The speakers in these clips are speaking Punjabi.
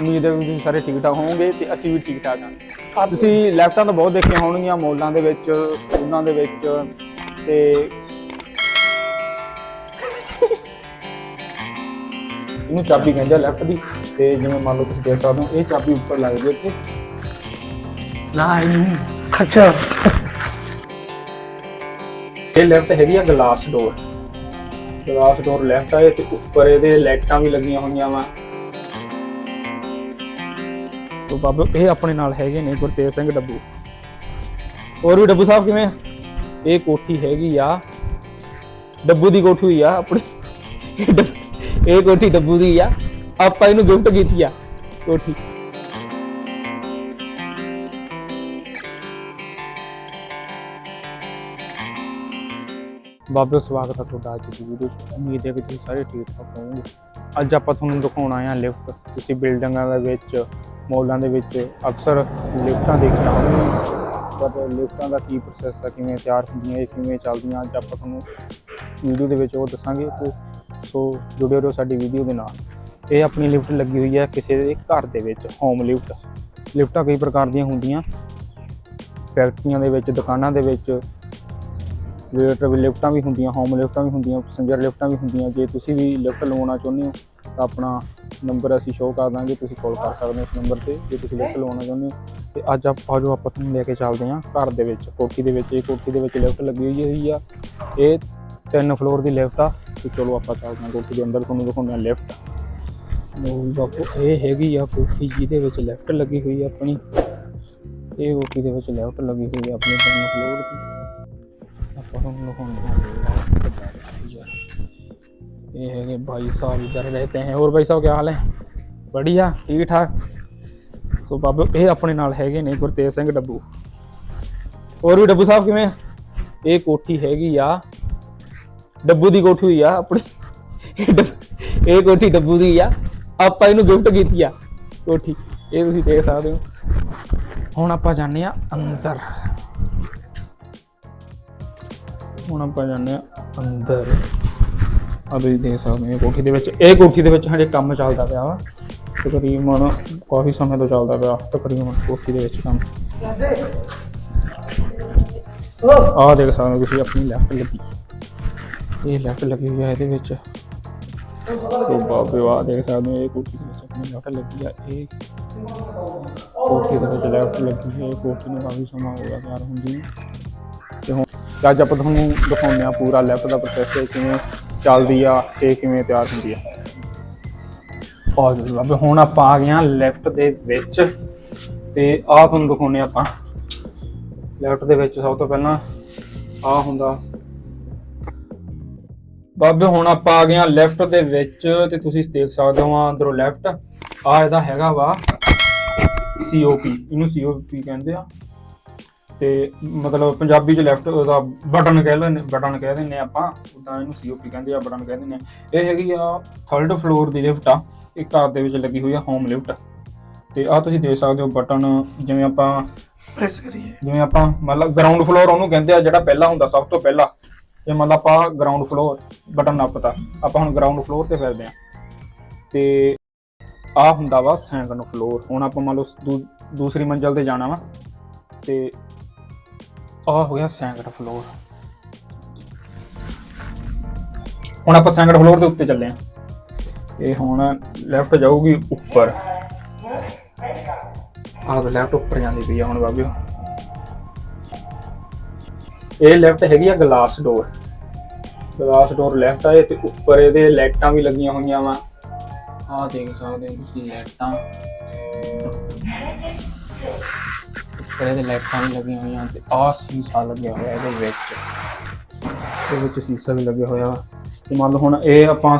ਉਮੀਦ ਹੈ ਕਿ ਤੁਸੀਂ ਸਾਰੇ ਠੀਕ ਠਾਕ ਹੋਵੋਗੇ ਤੇ ਅਸੀਂ ਵੀ ਠੀਕ ਠਾਕ ਹਾਂ। ਤੁਸੀਂ ਲੈਫਟਾਂ ਤਾਂ ਬਹੁਤ ਦੇਖੀਆਂ ਹੋਣਗੀਆਂ ਮੌਲਾਂ ਦੇ ਵਿੱਚ ਸਕੂਲਾਂ ਦੇ ਵਿੱਚ ਤੇ ਇਹਨੂੰ ਚਾਬੀ ਕਹਿੰਦੇ ਆ ਲੈਫਟ ਦੀ ਤੇ ਜਿਵੇਂ ਮੰਨ ਲਓ ਤੁਸੀਂ ਦੇਖ ਸਕਦੇ ਹੋ ਇਹ ਚਾਬੀ ਉੱਪਰ ਲੱਗਦੀ ਹੈ ਇੱਥੇ। ਲਾ ਇਹਨੂੰ। ਅੱਛਾ। ਇਹ ਲੈਫਟ ਹੈਗੀ ਆ glass door. Glass door left ਆਏ ਤੇ ਉੱਪਰ ਇਹਦੇ ਲਾਈਟਾਂ ਵੀ ਲੱਗੀਆਂ ਹੋਈਆਂ ਵਾ। ਤੋ ਬਾਬੂ ਇਹ ਆਪਣੇ ਨਾਲ ਹੈਗੇ ਨੇ ਗੁਰਤੇਜ ਸਿੰਘ ਡੱਬੂ। ਹੋਰ ਵੀ ਡੱਬੂ ਸਾਹਿਬ ਕਿਵੇਂ ਆ? ਇਹ ਕੋਠੀ ਹੈਗੀ ਆ। ਡੱਬੂ ਦੀ ਕੋਠੀ ਹੋਈ ਆ, ਆਪਣੀ। ਡੱਬ- ਇਹ ਕੋਠੀ ਡੱਬੂ ਦੀ ਆ। ਆਪਾਂ ਇਹਨੂੰ ਗਿਫਟ ਕੀਤੀ ਆ, ਕੋਠੀ। ਬਾਬੇ ਸਵਾਗਤ ਹੈ ਤੁਹਾਡਾ ਅੱਜ ਦੀ ਵੀਡੀਓ 'ਚ। ਉਮੀਦ ਹੈ ਕਿ ਤੁਸੀਂ ਸਾਰੇ ਠੀਕ ਠਾਕ ਹੋਵੋਗੇ। ਅੱਜ ਆਪਾਂ ਤੁਹਾਨੂੰ ਦਿਖਾਉਣ ਆਏ ਹਾਂ ਲਿਫਟ। ਤੁਸੀਂ ਬਿਲਡਿੰਗਾਂ ਦੇ ਵਿੱਚ ਮੌਲਾਂ ਦੇ ਵਿੱਚ ਅਕਸਰ ਲਿਫਟਾਂ ਦੇਖੀਆਂ ਹੋਣਗੀਆਂ ਪਰ ਲਿਫਟਾਂ ਦਾ ਕੀ ਪ੍ਰੋਸੈਸ ਆ, ਕਿਵੇਂ ਤਿਆਰ ਹੁੰਦੀਆਂ, ਇਹ ਕਿਵੇਂ ਚੱਲਦੀਆਂ, ਅੱਜ ਆਪਾਂ ਤੁਹਾਨੂੰ ਵੀਡੀਓ ਦੇ ਵਿੱਚ ਉਹ ਦੱਸਾਂਗੇ। ਤੇ, ਸੋ ਜੁੜੇ ਰਹੋ ਸਾਡੀ ਵੀਡੀਓ ਦੇ ਨਾਲ। ਇਹ ਆਪਣੀ ਲਿਫਟ ਲੱਗੀ ਹੋਈ ਹੈ ਕਿਸੇ ਦੇ ਘਰ ਦੇ ਵਿੱਚ ਹੋਮ ਲਿਫਟ ਲਿਫਟਾਂ ਕਈ ਪ੍ਰਕਾਰ ਦੀਆਂ ਹੁੰਦੀਆਂ। ਫੈਕਟਰੀਆਂ ਦੇ ਵਿੱਚ, ਦੁਕਾਨਾਂ ਦੇ ਵਿੱਚ ਵੇਟਰ ਲਿਫਟਾਂ ਵੀ ਹੁੰਦੀਆਂ ਹੋਮ ਲਿਫਟਾਂ ਵੀ ਹੁੰਦੀਆਂ ਪੈਸੇਂਜਰ ਲਿਫਟਾਂ ਵੀ ਹੁੰਦੀਆਂ। ਜੇ ਤੁਸੀਂ ਵੀ ਲਿਫਟ ਲਵਾਉਣਾ ਚਾਹੁੰਦੇ ਹੋ, ਤਾਂ ਆਪਣਾ ਨੰਬਰ ਅਸੀਂ ਸ਼ੋਅ ਕਰ ਦਾਂਗੇ, ਤੁਸੀਂ ਕਾਲ ਕਰ ਸਕਦੇ ਹੋ ਇਸ ਨੰਬਰ ਤੇ, ਜੇ ਤੁਸੀਂ ਲਿਫਟ ਲਵਾਉਣਾ ਚਾਹੁੰਦੇ ਹੋ। ਤੇ ਅੱਜ ਆਪਾਂ ਜੋ ਆਪਾਂ ਤੁਹਾਨੂੰ ਲੈ ਕੇ ਚੱਲਦੇ ਹਾਂ ਘਰ ਦੇ ਵਿੱਚ, ਕੋਠੀ ਦੇ ਵਿੱਚ। ਇਹ ਕੋਠੀ ਦੇ ਵਿੱਚ ਲਿਫਟ ਲੱਗੀ ਹੋਈ ਆ। ਇਹ ਤਿੰਨ ਫਲੋਰ ਦੀ ਲਿਫਟ ਆ। ਤੇ ਚਲੋ ਆਪਾਂ ਚੱਲਦੇ ਹਾਂ ਕੋਠੀ ਦੇ ਅੰਦਰ, ਤੁਹਾਨੂੰ ਦਿਖਾਉਂਦੇ ਹਾਂ ਲਿਫਟ ਉਹ ਬਾਪੂ, ਇਹ ਹੈਗੀ ਆ ਕੋਠੀ ਜਿਹਦੇ ਵਿੱਚ ਲਿਫਟ ਲੱਗੀ ਹੋਈ ਆ ਆਪਣੀ। ਇਹ ਕੋਠੀ ਦੇ ਵਿੱਚ ਲਿਫਟ ਲੱਗੀ ਹੋਈ ਆ ਆਪਣੀ ਤਿੰਨ ਫਲੋਰ ਦੀ। ਆਪਾਂ ਤੁਹਾਨੂੰ ਦਿਖਾਉਂਦੇ ਹਾਂ। ये है कि भाई साहब इधर रहते हैं और भाई साहब क्या हाल है बढ़िया ठीक ठाक ਸੋ ਬਾਬੂ ਇਹ ਆਪਣੇ ਨਾਲ ਹੈਗੇ ਨੇ ਗੁਰਤੇਜ ਸਿੰਘ ਡੱਬੂ ਹੋਰ ਵੀ ਡੱਬੂ ਸਾਹਿਬ ਕਿਵੇਂ ਆ? ਇਹ ਕੋਠੀ ਹੈਗੀ ਆ ਡੱਬੂ ਦੀ ਕੋਠੀ ਹੋਈ ਆ ਆਪਣੀ ਇਹ ਡੱਬ- ਇਹ ਕੋਠੀ ਡੱਬੂ ਦੀ ਆ ਆਪਾਂ ਇਹਨੂੰ ਗਿਫਟ ਕੀਤੀ ਆ ਕੋਠੀ ਇਹ ਤੁਸੀਂ ਦੇਖ ਸਕਦੇ ਹੋ ਹੁਣ ਆਪਾਂ ਜਾਂਦੇ ਆ ਅੰਦਰ ਹੁਣ ਆਪਾਂ ਜਾਂਦੇ ਆ ਅੰਦਰ ਆ ਤੁਸੀਂ ਦੇਖ ਸਕਦੇ ਹੋ ਕੋਠੀ ਦੇ ਵਿੱਚ। ਇਹ ਕੋਠੀ ਦੇ ਵਿੱਚ ਹਜੇ ਕੰਮ ਚੱਲਦਾ ਪਿਆ ਵਾ। ਤਕਰੀਬਨ ਕਾਫੀ ਸਮੇਂ ਤੋਂ ਚੱਲਦਾ ਪਿਆ ਤਕਰੀਬਨ ਕੋਠੀ ਦੇ ਵਿੱਚ ਕੰਮ। ਆਹ ਦੇਖ ਸਕਦੇ ਹੋ ਤੁਸੀਂ ਆਪਣੀ ਲੈਫਟ ਲੱਗੀ। ਇਹ ਲੈਫਟ ਲੱਗੀ ਹੋਈ ਹੈ ਇਹਦੇ ਵਿੱਚ। ਸੋ ਬਾਬੇ ਆ ਦੇਖ ਸਕਦੇ ਹੋ ਇਹ ਕੋਠੀ ਦੇ ਵਿੱਚ ਆਪਣੀ ਲੈਫਟ ਲੱਗੀ ਆ। ਇਹ ਕੋਠੀ ਦੇ ਵਿੱਚ ਲੈਫਟ ਲੱਗੀ ਹੈ ਇਹ ਕੋਠੀ ਨੂੰ ਕਾਫੀ ਸਮਾਂ ਹੋ ਗਿਆ ਤਿਆਰ ਹੁੰਦੀ ਨੂੰ। ਤੇ ਹੁਣ ਅੱਜ ਆਪਾਂ ਤੁਹਾਨੂੰ ਦਿਖਾਉਂਦੇ ਆ ਪੂਰਾ ਲੈਫਟ ਦਾ ਪ੍ਰੋਸੈਸ ਕਿਵੇਂ ਚੱਲਦੀ ਆ ਤੇ ਕਿਵੇਂ ਤਿਆਰ ਹੁੰਦੀ ਆ? ਔਰ ਲੱਭ ਹੁਣ ਆਪਾਂ ਆ ਗਏ ਆ ਲੈਫਟ ਦੇ ਵਿੱਚ ਤੇ ਆਹ ਤੁਹਾਨੂੰ ਦਿਖਾਉਂਦੇ ਆਪਾਂ। ਲੈਫਟ ਦੇ ਵਿੱਚ ਸਭ ਤੋਂ ਪਹਿਲਾਂ ਆ ਹੁੰਦਾ। ਬਾਬੇ, ਹੁਣ ਆਪਾਂ ਆ ਗਏ ਆ ਲੈਫਟ ਦੇ ਵਿੱਚ ਤੇ ਤੁਸੀਂ ਦੇਖ ਸਕਦੇ ਹੋ ਆ ਅੰਦਰੋਂ ਲੈਫਟ ਆ ਇਹਦਾ ਹੈਗਾ ਵਾ ਸੀਓਪੀ ਇਹਨੂੰ ਸੀਓਪੀ ਕਹਿੰਦੇ ਆ। ਤੇ ਮਤਲਬ ਪੰਜਾਬੀ ਚ ਲੈਫਟ ਉਹਦਾ ਬਟਨ ਕਹਿ ਲੈਂਦੇ ਬਟਨ ਕਹਿ ਦਿੰਦੇ ਆ ਆਪਾਂ ਉਦਾਂ ਇਹਨੂੰ ਸੀਓਪੀ ਕਹਿੰਦੇ ਆ ਬਟਨ ਕਹਿ ਦਿੰਦੇ ਆ। ਇਹ ਹੈਗੀ ਆ ਥਰਡ ਫਲੋਰ ਦੀ ਲਿਫਟ ਆ ਇਹ ਘਰ ਦੇ ਵਿੱਚ ਲੱਗੀ ਹੋਈ ਆ ਹੋਮ ਲਿਫਟ ਤੇ ਆ ਤੁਸੀਂ ਦੇਖ ਸਕਦੇ ਹੋ ਬਟਨ ਜਿਵੇਂ ਆਪਾਂ ਪ੍ਰੈਸ ਕਰੀਏ। ਜਿਵੇਂ ਆਪਾਂ ਮਤਲਬ ਗਰਾਊਂਡ ਫਲੋਰ ਉਹਨੂੰ ਕਹਿੰਦੇ ਆ ਜਿਹੜਾ ਪਹਿਲਾ ਹੁੰਦਾ ਸਭ ਤੋਂ ਪਹਿਲਾ। ਜੇ ਮਤਲਬ ਆਪਾਂ ਗਰਾਊਂਡ ਫਲੋਰ ਬਟਨ ਨੱਪਤਾ। ਆਪਾਂ ਹੁਣ ਗਰਾਊਂਡ ਫਲੋਰ ਤੇ ਫਿਰਦੇ ਆ। ਤੇ ਆ ਹੁੰਦਾ ਵਾ ਸੈਕੰਡ ਫਲੋਰ ਹੁਣ ਆਪਾਂ ਮੰਨ ਲਓ ਦੂਸਰੀ ਮੰਜ਼ਲ ਤੇ ਜਾਣਾ ਵਾ। ਤੇ ਆ ਹੋ ਗਿਆ ਸੈਕੰਡ ਫਲੋਰ ਹੁਣ ਆਪਾਂ ਸੈਕੰਡ ਫਲੋਰ ਦੇ ਉੱਤੇ ਚੱਲੇ ਆ। ਇਹ ਹੁਣ ਲੈਫਟ ਜਾਊਗੀ ਉੱਪਰ। ਆਹ ਲੈਫਟ ਉੱਪਰ ਜਾਂਦੀ ਪਈ ਆ ਹੁਣ ਬਾਬਿਓ। ਇਹ ਲੈਫਟ ਹੈਗੀ ਆ glass door glass door left ਆਏ ਤੇ ਉੱਪਰ ਇਹਦੇ ਲਾਈਟਾਂ ਵੀ ਲੱਗੀਆਂ ਹੋਈਆਂ ਵਾ। ਆਹ ਦੇਖ ਸਕਦੇ ਹੋ ਤੁਸੀਂ ਲਾਈਟਾਂ। ਉੱਪਰ ਇਹਦੇ ਲਾਈਟਾਂ ਵੀ ਲੱਗੀਆਂ ਹੋਈਆਂ ਤੇ ਆਹ ਸੀਸਾ ਲੱਗਿਆ ਹੋਇਆ ਇਹਦੇ ਵਿੱਚ। ਇਹਦੇ ਵਿੱਚ ਸੀਸਾ ਵੀ ਲੱਗਿਆ ਹੋਇਆ ਤੇ ਮੰਨ ਲਓ ਹੁਣ ਇਹ ਆਪਾਂ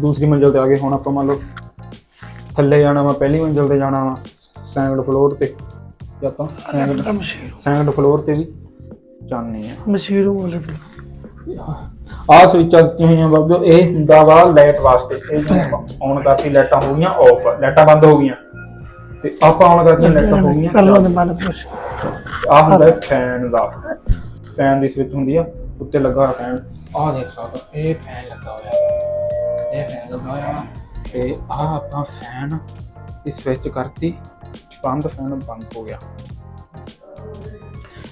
ਦੂਸਰੀ ਮੰਜ਼ਿਲ ਤੇ ਆ ਗਏ ਹੁਣ ਆਪਾਂ ਮੰਨ ਲਓ ਥੱਲੇ ਜਾਣਾ ਵਾ ਪਹਿਲੀ ਮੰਜ਼ਿਲ ਤੇ ਜਾਣਾ ਵਾ ਸੈਕੰਡ ਫਲੋਰ ਤੇ। ਤੇ ਆਪਾਂ ਸੈਕੰਡ ਫਲੋਰ ਤੇ ਵੀ ਜਾਂਦੇ ਆ। ਮਸ਼ੀਰ ਆਹ ਸਵਿਚਾਂ ਦਿੱਤੀਆਂ ਹੋਈਆਂ ਬਾਬੂ ਇਹ ਹੁੰਦਾ ਵਾ ਲਾਈਟ ਵਾਸਤੇ। ਇਹ ਔਨ ਕਰਤੀ ਲਾਈਟਾਂ ਹੋ ਗਈਆਂ ਆਫ ਲਾਈਟਾਂ ਬੰਦ ਹੋ ਗਈਆਂ। ਤੇ ਆਪਾਂ ਔਨ ਕਰਤੀਆਂ ਲਾਈਟਾਂ ਹੋ ਗਈਆਂ। ਕਰ ਲਓ ਦੇ ਮਨ ਪੁੱਛ। ਆਹ ਹੁੰਦਾ ਫੈਨ ਦਾ। ਫੈਨ ਦੀ ਸਵਿਚ ਹੁੰਦੀ ਆ ਉੱਤੇ ਲੱਗਾ ਹੋਇਆ ਫੈਨ ਆਹ ਦੇਖ ਸਕਦੇ ਹੋ, ਇਹ ਫੈਨ ਲੱਗਾ ਹੋਇਆ। ਇਹ ਫੈਨ ਲੱਗਾ ਹੋਇਆ ਵਾ। ਤੇ ਆਹ ਆਪਣਾ ਫੈਨ ਇਹ ਸਵਿਚ ਕਰਤੀ। ਬੰਦ ਫੈਨ ਬੰਦ ਹੋ ਗਿਆ।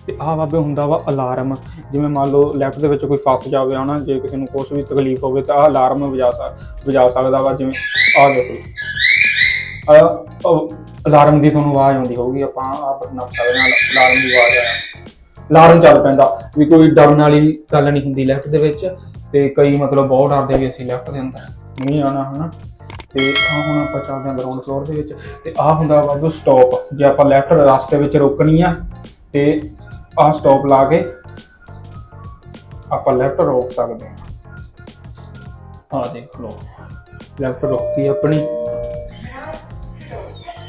ਤੇ ਆਹ ਬਾਬੇ ਹੁੰਦਾ ਵਾ ਅਲਾਰਮ ਜਿਵੇਂ ਮੰਨ ਲਓ ਲੈਫਟ ਦੇ ਵਿੱਚ ਕੋਈ ਫਸ ਜਾਵੇ ਹਨਾ ਜੇ ਕਿਸੇ ਨੂੰ ਕੁਝ ਵੀ ਤਕਲੀਫ ਹੋਵੇ ਤਾਂ ਆਹ ਅਲਾਰਮ ਵਜਾ ਸਕ ਵਜਾ ਸਕਦਾ ਵਾ। ਜਿਵੇਂ ਆਹ ਦੇਖੋ। ਆਹ ਅਲਾਰਮ ਦੀ ਤੁਹਾਨੂੰ ਆਵਾਜ਼ ਆਉਂਦੀ ਹੋਊਗੀ, ਆਪਾਂ ਆਹ ਨੱਪ ਸਕਦੇ ਹਾਂ ਅਲਾਰਮ ਦੀ ਆਵਾਜ਼ ਆ ਅਲਾਰਮ ਚੱਲ ਪੈਂਦਾ, ਵੀ ਕੋਈ ਡਰਨ ਵਾਲੀ ਗੱਲ ਨਹੀਂ ਹੁੰਦੀ ਲੈਫਟ ਦੇ ਵਿੱਚ, ਤੇ ਕਈ ਮਤਲਬ ਬਹੁਤ ਡਰਦੇ ਵੀ ਅਸੀਂ ਲੈਫਟ ਦੇ ਅੰਦਰ ਨਹੀਂ ਆਣਾ ਹਨਾ। ਤੇ ਆ ਹੁਣ ਆਪਾਂ ਚੱਲਦੇ ਹਾਂ ਗਰਾਊਂਡ ਫਲੋਰ ਦੇ ਵਿੱਚ, ਤੇ ਆ ਹੁੰਦਾ ਬਾਬੂ ਸਟਾਪ ਜੇ ਆਪਾਂ ਲੈਫਟ ਰਸਤੇ ਵਿੱਚ ਰੋਕਣੀ ਆ, ਤੇ ਆ ਸਟਾਪ ਲਾ ਕੇ ਆਪਾਂ ਲੈਫਟ ਰੋਕ ਸਕਦੇ ਹਾਂ। ਆ ਦੇਖ ਲਓ ਲੈਫਟ ਰੋਕੀ ਆਪਣੀ।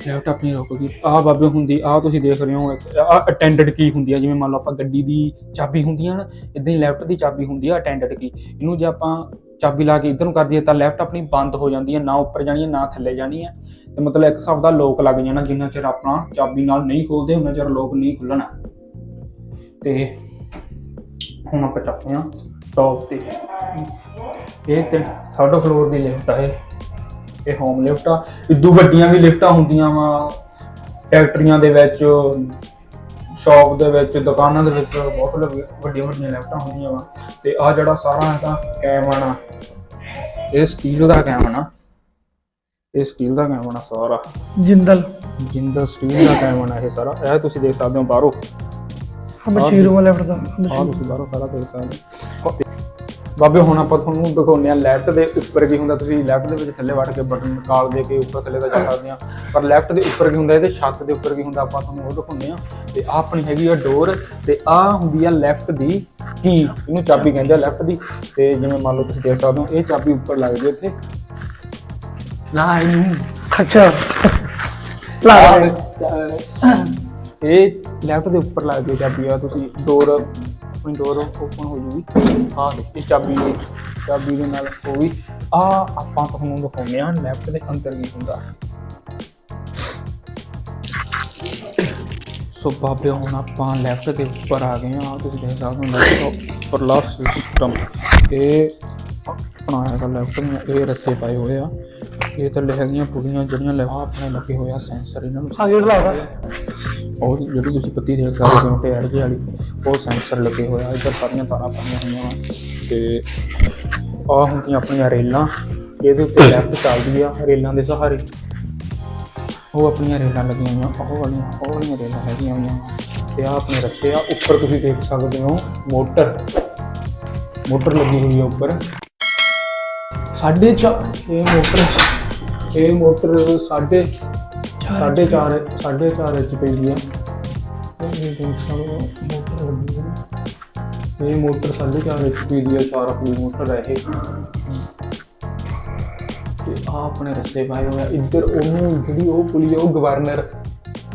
ਲੈਫਟ ਆਪਣੀ ਰੋਕੋਗੀ ਆਹ ਬਾਬੇ ਹੁੰਦੀ, ਆਹ ਤੁਸੀਂ ਦੇਖ ਰਹੇ ਹੋ ਆ ਅਟੈਂਡਡ ਕੀ ਹੁੰਦੀ ਆ, ਜਿਵੇਂ ਮੰਨ ਲਓ ਆਪਾਂ ਗੱਡੀ ਦੀ ਚਾਬੀ ਹੁੰਦੀ ਆ ਨਾ ਇਦਾਂ ਹੀ ਲੈਫਟ ਦੀ ਚਾਬੀ ਹੁੰਦੀ ਆ ਅਟੈਂਡਡ ਕੀ ਇਹਨੂੰ ਜੇ ਆਪਾਂ ਚਾਬੀ ਲਾ ਕੇ ਇਧਰ ਨੂੰ ਕਰ ਦਈਏ ਤਾਂ ਲੈਫਟ ਆਪਣੀ ਬੰਦ ਹੋ ਜਾਂਦੀ ਹੈ ਨਾ ਉੱਪਰ ਜਾਣੀ ਹੈ ਨਾ ਥੱਲੇ ਜਾਣੀ ਹੈ ਤੇ ਮਤਲਬ ਇੱਕ ਹਿਸਾਬ ਦਾ ਲੋਕ ਲੱਗ ਜਾਣਾ, ਜਿੰਨਾ ਚਿਰ ਆਪਣਾ ਚਾਬੀ ਨਾਲ ਨਹੀਂ ਖੋਲਦੇ, ਉਹਨਾਂ ਚਿਰ ਲੋਕ ਨਹੀਂ ਖੁੱਲਣਾ। ਤੇ ਹੁਣ ਆਪਾਂ ਚੱਲਦੇ ਹਾਂ ਟੌਪ ਤੇ। ਇਹ ਤੇ ਥਰਡ ਫਲੋਰ ਦੀ ਲਿਫਟ ਆ ਇਹ ਹੋਮ ਲਿਫਟ ਆ। ਇਦੋਂ ਵੱਡੀਆਂ ਵੀ ਲਿਫਟਾਂ ਹੁੰਦੀਆਂ ਵਾ। ਫੈਕਟਰੀਆਂ ਦੇ ਵਿੱਚ ਸ਼ਾਪ ਦੇ ਵਿੱਚ ਦੁਕਾਨਾਂ ਦੇ ਵਿੱਚ ਬਹੁਤ ਵੱਡੀਆਂ ਵੱਡੀਆਂ ਲਿਫਟਾਂ ਹੁੰਦੀਆਂ ਵਾ। ਤੇ ਆ ਜਿਹੜਾ ਸਾਰਾ ਇਹਦਾ ਕੈਮਨ ਆ ਇਹ ਸਟੀਲ ਦਾ ਕੈਮਨ ਆ ਇਹ ਸਟੀਲ ਦਾ ਕੈਮਨ ਆ ਸਾਰਾ। ਜਿੰਦਲ। ਜਿੰਦਲ ਸਟੀਲ ਦਾ ਕੈਮਨ ਆ ਇਹ ਸਾਰਾ। ਇਹ ਤੁਸੀਂ ਦੇਖ ਸਕਦੇ ਹੋ ਬਾਹਰੋਂ। ਹਾਂ ਮਸ਼ੀਰੋਂ ਲਿਫਟ ਦਾ। ਮਸ਼ੀਰ ਤੁਸੀਂ ਬਾਹਰੋਂ ਸਾਰਾ ਦੇਖ ਸਕਦੇ ਹੋ। ਬਾਬੇ ਹੁਣ ਆਪਾਂ ਤੁਹਾਨੂੰ ਦਿਖਾਉਂਦੇ ਆ ਲੈਫਟ ਦੇ ਉੱਪਰ ਕੀ ਹੁੰਦਾ। ਤੁਸੀਂ ਲੈਫਟ ਦੇ ਵਿੱਚ ਥੱਲੇ ਵੜ ਕੇ ਬਟਨ ਨਿਕਾਲ ਦੇ ਕੇ ਉੱਪਰ ਥੱਲੇ ਦਾ ਜਾ ਸਕਦੇ ਆ ਪਰ ਲੈਫਟ ਦੇ ਉੱਪਰ ਕੀ ਹੁੰਦਾ ਇਹਦੇ ਛੱਤ ਦੇ ਉੱਪਰ ਕੀ ਹੁੰਦਾ ਆਪਾਂ ਤੁਹਾਨੂੰ ਉਹ ਦਿਖਾਉਂਦੇ ਆ ਤੇ ਆ ਆਪਣੀ ਹੈਗੀ ਆ ਡੋਰ ਤੇ ਆ ਹੁੰਦੀ ਆ ਲੈਫਟ ਦੀ ਕੀ ਇਹਨੂੰ ਚਾਬੀ ਕਹਿੰਦੇ ਆ ਲੈਫਟ ਦੀ। ਤੇ ਜਿਵੇਂ ਮੰਨ ਲਓ ਤੁਸੀਂ ਦੇਖ ਸਕਦੇ ਹੋ ਇਹ ਚਾਬੀ ਉੱਪਰ ਲੱਗਦੀ ਹੈ ਇੱਥੇ। ਨਾ ਇਹਨੂੰ। ਅੱਛਾ। ਲਾ ਇਹ ਲੈਫਟ ਦੇ ਉੱਪਰ ਲੱਗਦੀ ਹੈ ਚਾਬੀ ਆ ਤੁਸੀਂ ਡੋਰ ਆਪਣੀ ਡੋਰ ਓਪਨ ਹੋ ਜੂਗੀ। ਆਹ ਦੇਖੋ ਚਾਬੀ ਦੀ ਚਾਬੀ ਦੇ ਨਾਲ ਉਹ ਵੀ। ਆ ਆਪਾਂ ਤੁਹਾਨੂੰ ਦਿਖਾਉਂਦੇ ਆ ਲੈਫਟ ਦੇ ਅੰਦਰ ਕੀ ਹੁੰਦਾ। ਸੋ ਬਾਬੇ ਹੁਣ ਆਪਾਂ ਲੈਫਟ ਦੇ ਉੱਪਰ ਆ ਗਏ ਆ ਤੁਸੀਂ ਦੇਖ ਸਕਦੇ ਹੋ ਲੈਫਟ ਉੱਪਰਲਾ ਸਿਸਟਮ ਇਹ ਆਪਣਾ ਹੈਗਾ ਲੈਫਟ ਨੂੰ ਇਹ ਰੱਸੇ ਪਾਏ ਹੋਏ ਆ। ਇਹ ਤਾਂ ਹੈਗੀਆਂ ਪੂਰੀਆਂ ਜਿਹੜੀਆਂ ਲੈਫਟ ਆਪਣੇ ਲੱਗੇ ਹੋਇਆ ਸੈਂਸਰ ਇਹਨਾਂ ਨੂੰ ਸਾਈਡ ਲਾਦਾ ਉਹ ਜਿਹੜੀ ਤੁਸੀਂ ਪੱਤੀ ਦੇਖ ਸਕਦੇ ਹੋ ਟਾਇਰ ਜਿਹੀ ਵਾਲੀ, ਉਹ ਸੈਂਸਰ ਲੱਗੇ ਹੋਇਆ ਇੱਧਰ ਸਾਰੀਆਂ ਤਾਰਾਂ ਪਾਈਆਂ ਹੋਈਆਂ ਵਾ। ਤੇ ਆਹ ਹੁੰਦੀਆਂ ਆਪਣੀਆਂ ਰੇਲਾਂ। ਇਹਦੇ ਉੱਤੇ ਲੈਫਟ ਚੱਲਦੀ ਆ ਰੇਲਾਂ ਦੇ ਸਹਾਰੇ। ਉਹ ਆਪਣੀਆਂ ਰੇਲਾਂ ਲੱਗੀਆਂ ਹੋਈਆਂ, ਉਹ ਵਾਲੀਆਂ ਉਹ ਵਾਲੀਆਂ ਰੇਲਾਂ ਹੈਗੀਆਂ ਹੋਈਆਂ ਤੇ ਆ ਆਪਣੇ ਰੱਸੇ ਆ, ਉੱਪਰ ਤੁਸੀਂ ਦੇਖ ਸਕਦੇ ਹੋ ਮੋਟਰ। ਮੋਟਰ ਲੱਗੀ ਹੋਈ ਆ ਉੱਪਰ। ਸਾਢੇ ਚਾਰ, ਇਹ ਮੋਟਰ ਇਹ ਮੋਟਰ ਸਾਢੇ ਸਾਢੇ 4 ਸਾਢੇ 4 ਇੰਚ ਪੈਂਦੀ ਆ ਇਹ ਮੋਟਰ ਲੱਗੀ ਸਾਢੇ 4 ਇੰਚ ਪੈਂਦੀ ਆ ਚਾਰ ਆਪਣੀ ਮੋਟਰ ਹੈ ਇਹ। ਤੇ ਆ ਆਪਣੇ ਰਸੇ ਪਾਏ ਹੋਇਆ ਇੱਧਰ ਉਹਨੂੰ ਜਿਹੜੀ ਉਹ ਪੁਲੀ ਉਹ ਗਵਰਨਰ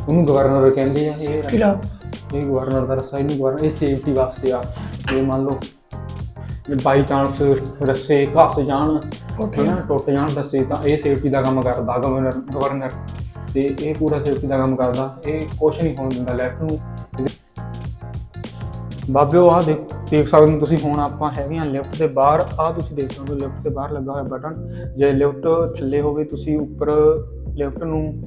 ਉਹਨੂੰ ਗਵਰਨਰ ਕਹਿੰਦੇ ਆ ਇਹ ਕਿਲਾ ਇਹ ਗਵਰਨਰ ਦਾ ਰਸਾ ਇਹਨੂੰ ਗਵਰਨਰ ਇਹ ਸੇਫਟੀ ਵਾਸਤੇ ਆ। ਜੇ ਮੰਨ ਲਓ ਬਾਈ ਚਾਂਸ ਰੱਸੇ ਘੱਟ ਜਾਣ ਟੁੱਟ ਜਾਣ। ਟੁੱਟ ਜਾਣ ਰੱਸੇ ਤਾਂ ਇਹ ਸੇਫਟੀ ਦਾ ਕੰਮ ਕਰਦਾ ਗਵਰਨਰ ਗਵਰਨਰ। ਤੇ ਇਹ ਪੂਰਾ ਸੇਫਟੀ ਦਾ ਕੰਮ ਕਰਦਾ। ਇਹ ਕੁਛ ਨਹੀਂ ਹੋਣ ਦਿੰਦਾ ਲੈਫਟ ਨੂੰ। ਬਾਬਿਓ ਆ ਦੇਖ ਦੇਖ ਸਕਦੇ ਹੋ ਤੁਸੀਂ, ਹੁਣ ਆਪਾਂ ਹੈਗੇ ਆ ਲਿਫਟ ਦੇ ਬਾਹਰ। ਆ ਤੁਸੀਂ ਦੇਖ ਸਕਦੇ ਹੋ, ਲਿਫਟ ਦੇ ਬਾਹਰ ਲੱਗਾ ਹੋਇਆ ਬਟਨ। ਜੇ ਲਿਫਟ ਥੱਲੇ ਹੋਵੇ, ਤੁਸੀਂ ਉੱਪਰ ਲਿਫਟ ਨੂੰ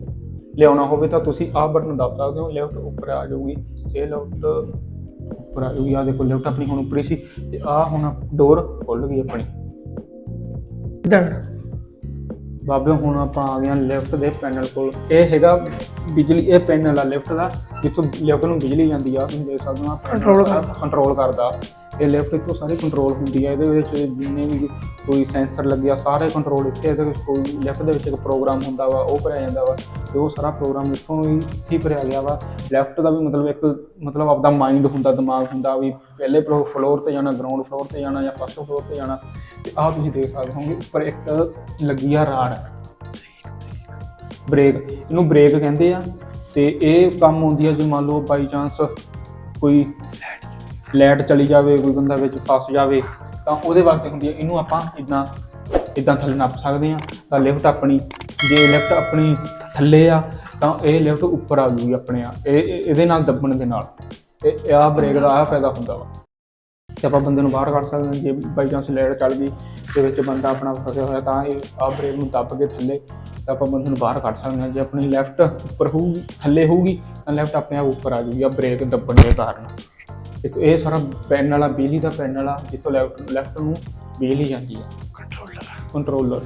ਲਿਆਉਣਾ ਹੋਵੇ, ਤਾਂ ਤੁਸੀਂ ਆਹ ਬਟਨ ਦਬ ਸਕਦੇ ਹੋ। ਲਿਫਟ ਉੱਪਰ ਆ ਜਾਊਗੀ। ਇਹ ਲਿਫਟ ਉੱਪਰ ਆ ਜਾਊਗੀ ਆ ਦੇਖੋ, ਲਿਫਟ ਆਪਣੀ ਹੁਣ ਉੱਪਰ ਸੀ। ਤੇ ਆ ਹੁਣ ਡੋਰ ਖੁੱਲ ਗਈ ਆਪਣੀ। ਦੜ ਬਾਬੇ ਹੁਣ ਆਪਾਂ ਆ ਗਏ ਹਾਂ ਲਿਫਟ ਦੇ ਪੈਨਲ ਕੋਲ ਇਹ ਹੈਗਾ ਬਿਜਲੀ ਇਹ ਪੈਨਲ ਆ ਲਿਫਟ ਦਾ ਜਿੱਥੋਂ ਲਿਫਟ ਨੂੰ ਬਿਜਲੀ ਜਾਂਦੀ ਆ ਤੁਸੀਂ ਦੇਖ ਸਕਦੇ ਹੋ Control ਕਰਦਾ। ਕੰਟਰੋਲ ਕਰਦਾ ਇਹ ਲਿਫਟ ਤੋਂ ਸਾਰੇ ਕੰਟਰੋਲ ਹੁੰਦੀ ਆ, ਇਹਦੇ ਵਿੱਚ ਜਿੰਨੇ ਵੀ ਕੋਈ ਸੈਂਸਰ ਲੱਗਿਆ, ਸਾਰੇ ਕੰਟਰੋਲ ਇੱਥੇ ਇਹਦੇ ਵਿੱਚ ਕੋਈ ਲੈਫਟ ਦੇ ਵਿੱਚ ਇੱਕ ਪ੍ਰੋਗਰਾਮ ਹੁੰਦਾ ਵਾ, ਉਹ ਭਰਿਆ ਜਾਂਦਾ ਵਾ, ਤੇ ਉਹ ਸਾਰਾ ਪ੍ਰੋਗਰਾਮ ਇੱਥੋਂ ਹੀ ਇੱਥੇ ਭਰਿਆ ਗਿਆ ਵਾ। ਲੈਫਟ ਦਾ ਵੀ ਮਤਲਬ ਇੱਕ, ਮਤਲਬ ਆਪਦਾ ਮਾਈਂਡ ਹੁੰਦਾ, ਦਿਮਾਗ ਹੁੰਦਾ ਵੀ ਪਹਿਲੇ ਫਲੋਰ ਤੇ ਜਾਣਾ ਗਰਾਊਂਡ ਫਲੋਰ ਤੇ ਜਾਣਾ ਜਾਂ ਫਸਟ ਫਲੋਰ ਤੇ ਜਾਣਾ, ਤੇ ਆਹ ਤੁਸੀਂ ਦੇਖ ਸਕਦੇ ਹੋਗੇ, ਉੱਪਰ ਇੱਕ ਲੱਗੀ ਆ ਰਾੜ। ਬ੍ਰੇਕ ਇਹਨੂੰ ਬ੍ਰੇਕ ਕਹਿੰਦੇ ਆ, ਤੇ ਇਹ ਕੰਮ ਹੁੰਦੀ ਆ ਜੇ ਮੰਨ ਲਓ ਬਾਈ ਚਾਂਸ ਕੋਈ ਲੈਟ ਚਲੀ ਜਾਵੇ, ਕੋਈ ਬੰਦਾ ਵਿੱਚ ਫਸ ਜਾਵੇ, ਤਾਂ ਉਹਦੇ ਵਾਸਤੇ ਹੁੰਦੀ ਹੈ, ਇਹਨੂੰ ਆਪਾਂ ਇਦਾਂ ਇਦਾਂ ਥੱਲੇ ਨੱਪ ਸਕਦੇ ਆ ਤਾਂ ਲਿਫਟ ਆਪਣੀ, ਜੇ ਲਿਫਟ ਆਪਣੀ ਥੱਲੇ ਆ, ਤਾਂ ਇਹ ਲਿਫਟ ਉੱਪਰ ਆ ਜੂਗੀ ਆਪਣੇ ਆ ਇਹ ਇਹਦੇ ਨਾਲ ਦੱਬਣ ਦੇ ਨਾਲ। ਤੇ ਆਹ ਬ੍ਰੇਕ ਦਾ ਆਹ ਫਾਇਦਾ ਹੁੰਦਾ ਵਾ। ਤੇ ਆਪਾਂ ਬੰਦੇ ਨੂੰ ਬਾਹਰ ਕੱਢ ਸਕਦੇ ਹਾਂ, ਜੇ ਬਾਈ ਚਾਂਸ ਲੈਟ ਚੱਲ ਗਈ, ਤੇ ਵਿੱਚ ਬੰਦਾ ਆਪਣਾ ਫਸਿਆ ਹੋਇਆ, ਤਾਂ ਇਹ ਆਹ ਬ੍ਰੇਕ ਨੂੰ ਦੱਬ ਕੇ ਥੱਲੇ, ਤਾਂ ਆਪਾਂ ਬੰਦੇ ਨੂੰ ਬਾਹਰ ਕੱਢ ਸਕਦੇ ਹਾਂ। ਜੇ ਆਪਣੀ ਲੈਫਟ ਉੱਪਰ ਹੋਊਗੀ, ਥੱਲੇ ਹੋਊਗੀ, ਤਾਂ ਲੈਫਟ ਆਪਣੇ ਆਪ ਉੱਪਰ ਆ ਜੂਗੀ ਆ ਬ੍ਰੇਕ ਦੱਬਣ ਦੇ ਕਾਰਨ। ਇੱਕ ਇਹ ਸਾਰਾ ਪੈਨ ਵਾਲਾ ਬਿਜਲੀ ਦਾ ਪੈਨ ਵਾਲਾ ਜਿੱਥੋਂ ਲੈਫਟ ਲੈਫਟ ਨੂੰ ਬਿਜਲੀ ਜਾਂਦੀ ਆ ਕੰਟਰੋਲਰ ਕੰਟਰੋਲਰ